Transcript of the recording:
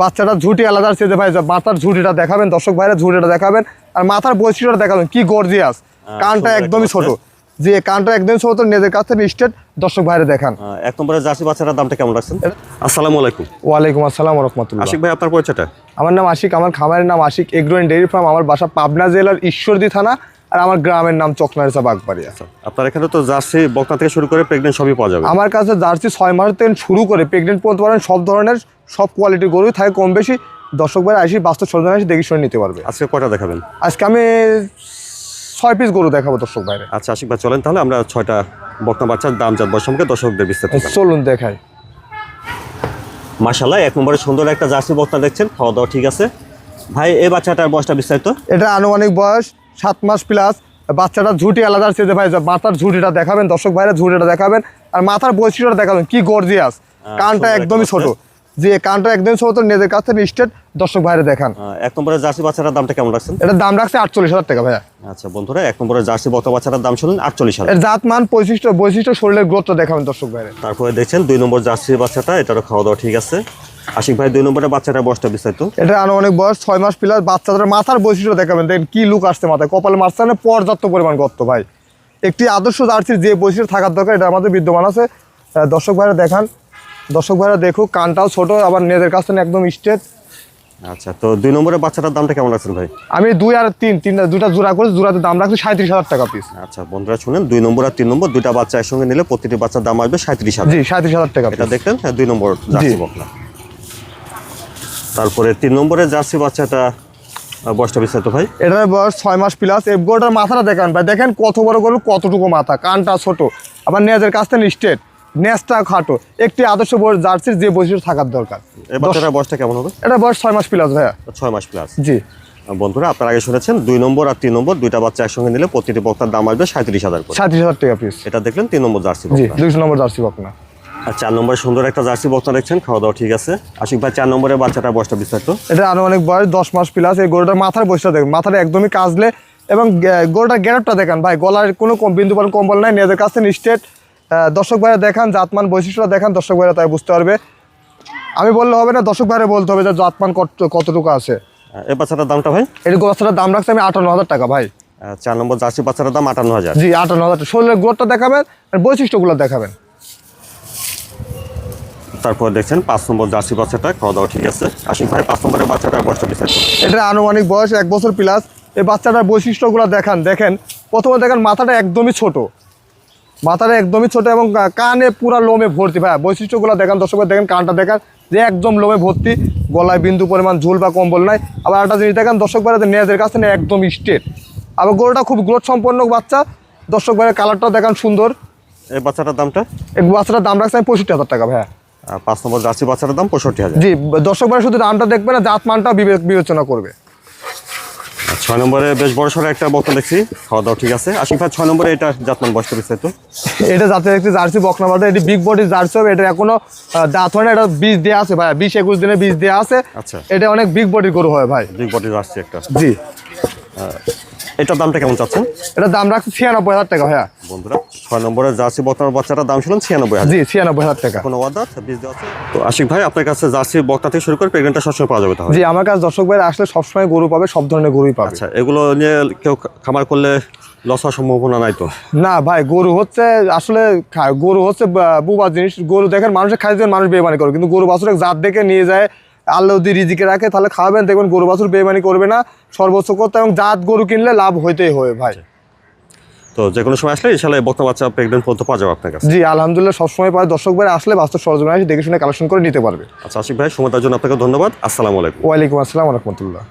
বাচ্চাটা ঝুটি আলাদা চেতে ভাই মাথার ঝুটিটা দেখাবেন দর্শক ভাইরা ঝুটিটা দেখাবেন আর মাথার বৈশিষ্ট্যটা দেখাবেন কি গর্জিয়াস কানটা একদমই ছোট। যে কানটা একদমই ছোট নিজের কাছ থেকে স্টেট দর্শক ভাইরা দেখান। এক নম্বরে জার্সি বাচ্চাটার দামটা কেমন রাখছেন? আসসালামু আলাইকুম। ওয়ালাইকুম আসসালাম রহমতুল্লাহ আশিক ভাই আপনার পরিচয়টা? আমার নাম আশিক আমার খামারের নাম আশিক এগ্রো ডেয়ারি ফার্ম। আমার বাসা পাবনা জেলার ঈশ্বরদী থানা। আর আমার গ্রামের নাম চকনারিসা বাগবাড়িয়া আপনার এখানে তো জার্সি বকনা থেকে শুরু করে প্রেগনেন্ট সবই পাওয়া যাবে। আমার কাছে জার্সি ছয় মাস থেকে শুরু করে প্রেগনেন্ট পর্যন্ত পারেন সব ধরনের সব কোয়ালিটির গরুই থাকে কম বেশি। দর্শক ভাই আসি বাস্তব সরঞ্জাম আসি দেখে শুনে নিতে পারবে। আজকে কটা দেখাবেন? আজকে আমি ছয় পিস গরু দেখাবো দর্শক ভাইরে। আচ্ছা আশিক ভাই চলেন তাহলে আমরা ছয়টা বকনা বাচ্চার দাম জাত সম্পর্কে দর্শকদের বিস্তারিত। চলুন দেখাই। মাশাল্লাহ এক নম্বরে সুন্দর একটা জার্সি বকনা দেখছেন খাওয়া দাওয়া ঠিক আছে। ভাই এই বাচ্চাটার বয়সটা বিস্তারিত? এটা আনুমানিক বয়স সাত মাস প্লাস বাচ্চাটা ঝুটি আলাদা চেতে ভাই মাথার ঝুটিটা দেখাবেন দর্শক ভাইরা ঝুটিটা দেখাবেন আর মাথার বৈশিষ্ট্যটা দেখাবেন কি গর্জিয়াস কানটা একদমই ছোট। যে কানটা একদমই ছোট নিজের কাছ থেকে স্টেট দর্শক ভাইরা দেখান। এক নম্বরে জার্সি বাচ্চাটার দামটা কেমন রাখছেন? এটার দাম রাখছে আটচল্লিশ হাজার টাকা ভাইয়া। আচ্ছা বন্ধুরা এক নম্বরে জার্সি বকনা বাচ্চাটার দাম শুনলেন আটচল্লিশ হাজার। এর জাত মান বৈশিষ্ট্য বৈশিষ্ট্য শরীরের গ্রোথটা দেখাবেন দর্শক ভাইরে। তারপরে দেখছেন দুই নম্বর জার্সি বাচ্চাটা এটারও খাওয়া দাওয়া ঠিক আছে। আশিক ভাই দুই নম্বরের বাচ্চাটা বয়সটা বিস্তারিত? এটা আনুমানিক বয়স ছয় মাস প্লাস বাচ্চাদের মাথার বৈশিষ্ট্য দেখাবেন দেখেন কি লুক আসছে মাথায়। কপালে মাঝখানে পর্যাপ্ত পরিমাণ গর্ত ভাই। একটি আদর্শ জার্সির যে বৈশিষ্ট্য থাকার দরকার এটা আমাদের বিদ্যমান আছে। দর্শক ভাইরা দেখান দর্শক ভাইরা দেখুক কানটাও ছোট আবার নিজের কাছ থেকে একদম স্ট্রেট আচ্ছা তো দুই নম্বরের বাচ্চাটার দামটা কেমন রাখছেন ভাই? আমি দুই আর তিন তিনটা দুটা জোড়া করে জোড়াতে দাম রাখছি সাঁত্রিশ হাজার টাকা পিস আচ্ছা বন্ধুরা শুনেন দুই নম্বর আর তিন নম্বর দুইটা বাচ্চা একসঙ্গে নিলে প্রতিটি বাচ্চার দাম আসবে সাঁত্রিশ হাজার। জি সাঁত্রিশ হাজার টাকা এটা। দেখলেন হ্যাঁ, দুই নম্বর জার্সি জি। তারপরে তিন নম্বরের জার্সি বাচ্চাটা বয়সটা বিস্তারিত ভাই? এটার বয়স ছয় মাস প্লাস এই গরুটার মাথাটা দেখান ভাই দেখেন কত বড় গরু কতটুকু মাথা কানটা ছোট। আবার নেজের কাছ থেকে স্টেট নেজটা খাটো। একটি আদর্শ জার্সির যে বৈশিষ্ট্য থাকার দরকার। বাচ্চাটার বয়সটা কেমন হবে? এটা বয়স ছয় মাস প্লাস ভাইয়া। ছয় মাস প্লাস জি। বন্ধুরা আপনারা আগে শুনেছেন দুই নম্বর আর তিন নম্বর দুইটা বাচ্চা একসঙ্গে নিলে প্রতিটি বক্তার দাম আসবে সাঁত্রিশ হাজার সাঁত্রিশ হাজার টাকা পিস এটা দেখলেন তিন নম্বর জার্সি জি দুইশো নম্বর জার্সি বকনা আর চার নম্বরে সুন্দর একটা জার্সি বক্তা দেখছেন খাওয়া দাওয়া ঠিক আছে। আশিক ভাই চার নম্বরের বাচ্চাটা বয়সটা বিস্তারিত। এটা আনুমানিক বয়স দশ মাস প্লাস এই গরুটার মাথার বৈশিষ্ট্য দেখেন। মাথাটা একদমই কাজলে এবং গরুটার গ্যারটটা দেখান ভাই গলার কোনো বিন্দু পান কম্বল নাই নিজের কাছে স্টেট দর্শক ভাইরা দেখান জাতমান বৈশিষ্ট্যটা দেখান দর্শক ভাইরা তাই বুঝতে পারবে। আমি বললে হবে না দর্শক ভাইরা বলতে হবে যে জাতমান কত- কতটুকু আছে। এই বাচ্চাটার দামটা ভাই? এই গোছাটার দাম রাখছে আমি আটান্ন হাজার টাকা ভাই। চার নম্বর জার্সি বাচ্চাটার দাম আটান্ন হাজার। জি আটান্ন হাজার শরীরের গ্রোথটা দেখাবেন আর বৈশিষ্ট্যগুলো দেখাবেন। তারপর দেখছেন পাঁচ নম্বর জার্সি বাচ্চাটা খাওয়া দাওয়া ঠিক আছে। আশিক ভাই পাঁচ নম্বরের বাচ্চাটার বয়সটা বিস্তারিত এটা আনুমানিক বয়স এক বছর প্লাস এই বাচ্চাটার বৈশিষ্ট্যগুলো দেখান দেখেন। প্রথমে দেখেন মাথাটা একদমই ছোট। মাথাটা একদমই ছোট এবং কানে পুরা লোমে ভর্তি। ভাই বৈশিষ্ট্যগুলো দেখান দর্শকের দেখেন কানটা দেখান। যে একদম লোমে ভর্তি গলায় বিন্দু পরিমাণ ঝুল বা কম্বল নাই। আবার একটা জিনিস দেখেন দর্শক ভাইরা নেজের কাছে না একদম স্টেট আবার গরুটা খুব গ্রোথ সম্পন্ন বাচ্চা। দর্শক ভাইয়ের কালারটাও দেখান সুন্দর। এই বাচ্চাটার দামটা? এই বাচ্চাটার দাম রাখছে আমি পঁয়ষট্টি হাজার টাকা ভাইয়া। পাঁচ নম্বর জার্সি বাচ্চাটার দাম পঁয়ষট্টি হাজার। জি দর্শক ভাইরা শুধু দামটা দেখবে না জাত মানটা বিবে- বিবেচনা করবে। ছয় নম্বরে বেশ বড় সড়ো একটা বক্তা দেখছি খাওয়া দাওয়া ঠিক আছে। আশিক ভাই ছয় নম্বরে এটা জাতমান বয়সটা বিস্তারিত এটা জাতের একটি জার্সি বকনা বাটা এটি বিগ বডি জার্সি হবে এটা এখনও দাঁত হয় না এটা বীজ দেওয়া আছে ভাই। বিশ একুশ দিনে বীজ দেওয়া আছে। আচ্ছা। এটা অনেক বিগ বডির গরু হয় ভাই। বিগ বডি জার্সি একটা। জি। এটার দামটা কেমন চাচ্ছেন? এটার দাম রাখছে ছিয়ানব্বই হাজার টাকা ভাইয়া। বন্ধুরা। ছয় জার্সি বক্তার দাম ছিয়ানব্বই হাজার। জি ছিয়ানব্বই হাজার টাকা। কোনো ওয়াদা বীজ দেওয়া আছে। তো আশিক ভাই আপনার কাছে জার্সি বক্তা থেকে শুরু করে প্রেগনেন্টটা সবসময় পাওয়া যাবে তাহলে? জি আমার কাছে দর্শক ভাই আসলে সবসময় গরু পাবে সব ধরনের গরুই পাবে। আচ্ছা এগুলো নিয়ে কেউ খামার করলে লস হওয়ার সম্ভাবনা নাই তো? না ভাই গরু হচ্ছে আসলে গরু হচ্ছে বুবা জিনিস গরু দেখেন মানুষের খাই মানুষ বেমানি করে কিন্তু গরু বাছুর জাত দেখে নিয়ে যায় আল্লাহ যদি রিজিকে রাখে তাহলে খাওয়াবেন দেখবেন গরু বাছুর বেমানি করবে না সর্বোচ্চ করতে এবং জাত গরু কিনলে লাভ হইতেই হয় ভাই। তো যে কোনো সময় আসলে ইনশাল্লাহ এই বক্তা বাচ্চা প্রেগনেন্ট পর্যন্ত পাওয়া যাবে আপনার কাছে। জি আলহামদুলিল্লাহ সবসময় পায় দর্শক ভাই আসলে বাস্তব সরজমে আসে দেখে শুনে কালেকশন করে নিতে পারবে। আচ্ছা আশিক ভাই সময় দেওয়ার জন্য আপনাকে ধন্যবাদ। আসসালামু আলাইকুম। ওয়ালাইকুম আসসালাম রহমতুল্লাহ।